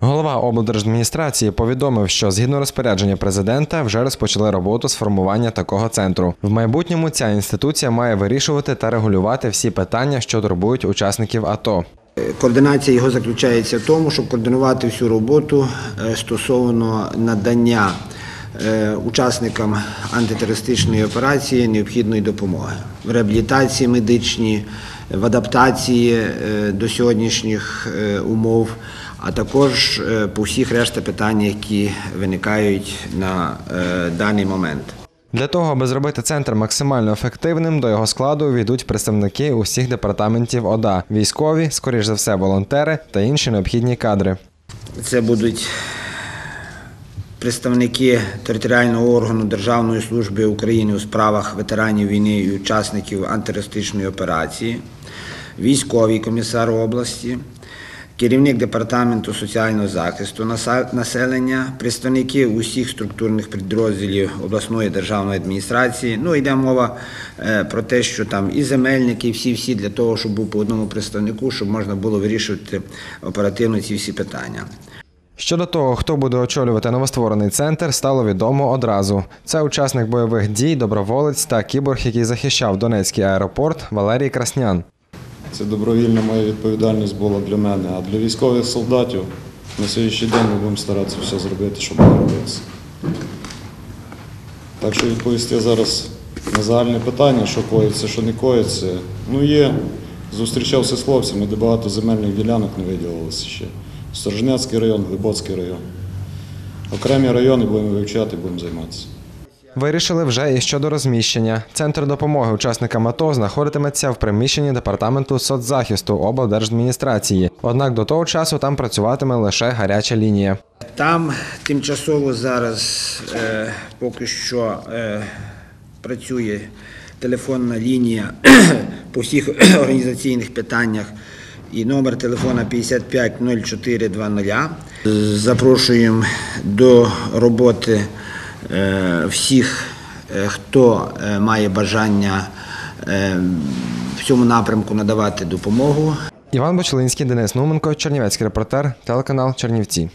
Голова облдержадміністрації повідомив, що згідно розпорядження президента вже розпочали роботу з формування такого центру. В майбутньому ця інституція має вирішувати та регулювати всі питання, що турбують учасників АТО. Координація його заключається в тому, щоб координувати всю роботу е, стосовно надання е, учасникам антитерористичної операції необхідної допомоги реабілітації медичній, в адаптації е, до сьогоднішніх е, умов, а також е, по всіх решта питань, які виникають на даний момент. Для того, аби зробити центр максимально ефективним, до його складу увійдуть представники усіх департаментів ОДА, військові, скоріш за все, волонтери та інші необхідні кадри. Це будуть представники територіального органу Державної служби України у справах ветеранів війни і учасників антитерористичної операції, військовий комісар області, керівник департаменту соціального захисту населення, представники усіх структурних підрозділів обласної державної адміністрації. Ну йде мова е, про те, що там і земельники, і всі всі для того, щоб був по одному представнику, щоб можна було вирішувати оперативно ці всі питання. Щодо того, хто буде очолювати новостворений центр, стало відомо одразу. Це учасник бойових дій, доброволець та кіборг, який захищав Донецький аеропорт Валерій Краснян. Це добровільна моя відповідальність була для мене. А для військових солдатів на сьогоднішній день ми будемо старатися все зробити, щоб не. Так що відповісти зараз на загальне питання, що коїться, що не коїться. Ну є, зустрічався з хлопцями, де багато земельних ділянок не виділилося ще. Сторожнецький район, Глибоцький район. Окремі райони будемо вивчати, будемо займатися. Вирішили вже і щодо розміщення. Центр допомоги учасникам АТО знаходитиметься в приміщенні департаменту соцзахисту облдержадміністрації. Однак до того часу там працюватиме лише гаряча лінія. Там тимчасово зараз е, поки що е, працює телефонна лінія по всіх організаційних питаннях і номер телефона 550420. Запрошуємо до роботи е, всіх, е, хто е, має бажання в цьому напрямку надавати допомогу. Іван Бочелинський, Денис Нуменко, Чернівецький репортер, телеканал Чернівці.